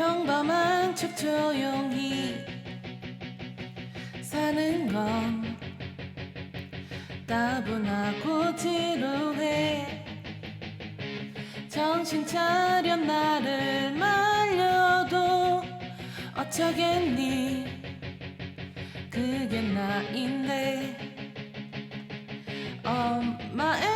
평범한 척 조용히 사는 건 따분하고 지루해. 정신 차려 나를 말려도 어쩌겠니? 그게 나인데 엄마의